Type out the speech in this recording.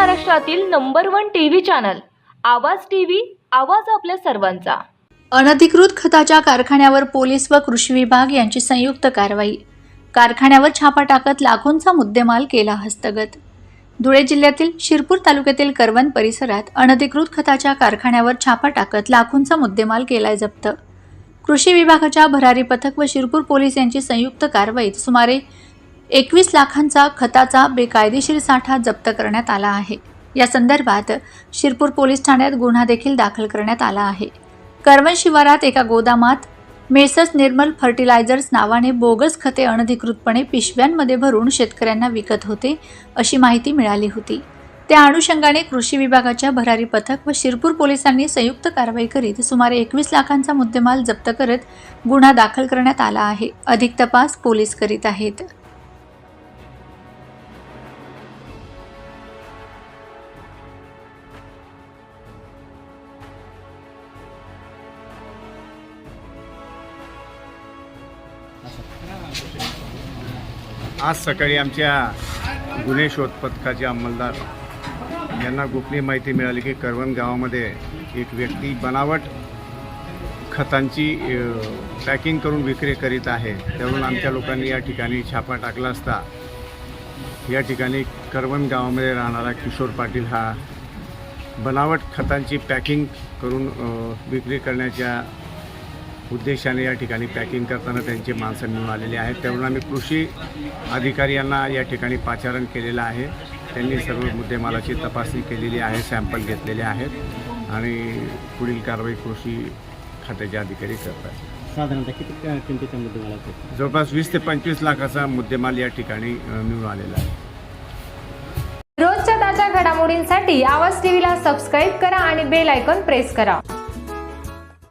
महाराष्ट्रातील number one TV channel Awaaz TV Awaaz आपल्या सर्वांचा. अनधिकृत खताच्या कारखान्यावर पोलीस व कृषी विभाग यांची संयुक्त कारवाई. कारखान्यावर छापा टाकत लाखोंचा मुद्देमाल केला हस्तगत. धुळे जिल्ह्यातील शिरपूर तालुक्यातील करवण परिसरात अनधिकृत खताच्या कारखान्यावर छापा टाकत लाखोंचा मुद्देमाल केलाय जप्त. कृषी विभागाच्या भरारी पथक व शिरपूर पोलीस यांची संयुक्त कारवाईत सुमारे एकवीस लाखांचा खताचा बेकायदेशीर साठा जप्त करण्यात आला आहे. या संदर्भात शिरपूर पोलीस ठाण्यात गुन्हा देखील दाखल करण्यात आला आहे. करवण शिवारात एका गोदामात मेसस निर्मल फर्टिलायझर्स नावाने बोगस खते अनधिकृतपणे पिशव्यांमध्ये भरून शेतकऱ्यांना विकत होते अशी माहिती मिळाली होती. त्या अनुषंगाने कृषी विभागाच्या भरारी पथक व शिरपूर पोलिसांनी संयुक्त कारवाई करीत सुमारे एकवीस लाखांचा मुद्देमाल जप्त करत गुन्हा दाखल करण्यात आला आहे. अधिक तपास पोलीस करीत आहेत. आज सकाळी आमच्या गुन्हे शोध पथकाचे अंमलदार यांना गोपनीय माहिती मिळाली की करवण गावामध्ये एक व्यक्ती बनावट खतांची पॅकिंग करून विक्री करीत आहे. त्यावरून आमच्या लोकांनी या ठिकाणी छापा टाकला असता. या ठिकाणी करवण गावामध्ये राहणारा किशोर पाटील हा बनावट खतांची पॅकिंग करून विक्री करण्याच्या उद्देशाने या ठिकाणी पॅकिंग करताना त्यांचे माणसं मिळून आलेले आहेत. त्यावरून आम्ही कृषी अधिकारी यांना या ठिकाणी पाचारण केलेलं आहे. त्यांनी सर्व मुद्देमालाची तपासणी केलेली आहे सॅम्पल घेतलेले आहेत आणि पुढील कारवाई कृषी खात्याचे अधिकारी करतात. साधारणतः किती क- किमतीचा मुद्देमाल जवळपास वीस ते पंचवीस लाखाचा मुद्देमाल या ठिकाणी मिळून आलेला आहे. रोजच्या ताज्या घडामोडींसाठी आवाज टीव्हीला सबस्क्राईब करा आणि बेल आयकॉन प्रेस करा.